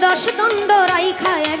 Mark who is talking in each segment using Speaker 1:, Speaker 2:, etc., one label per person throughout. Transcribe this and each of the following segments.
Speaker 1: দশ দণ্ড রাইখা এক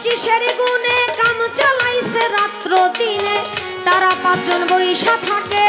Speaker 1: বকশিসের গুণে কাম চালাইছে রাত্র দিনে। তারা পাঁচজন বৈশা থাকে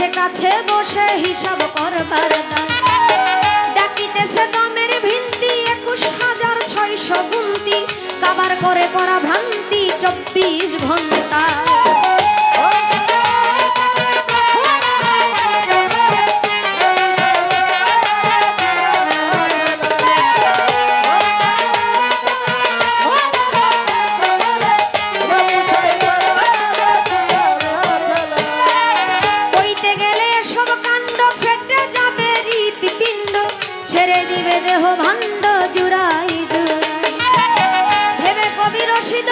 Speaker 1: সে কাছে বসে হিসাব করবার ডাকিতেছে দমের ভিন্তি একুশ হাজার ছয়শো গুন্তি। কাবার করে পরা ভ্রান্তি চব্বিশ ঘণ্টা। ছেড়ে দিবে দেহ ভান্ড জুড়াই জুড়াই। ভেবে কবি রসিদ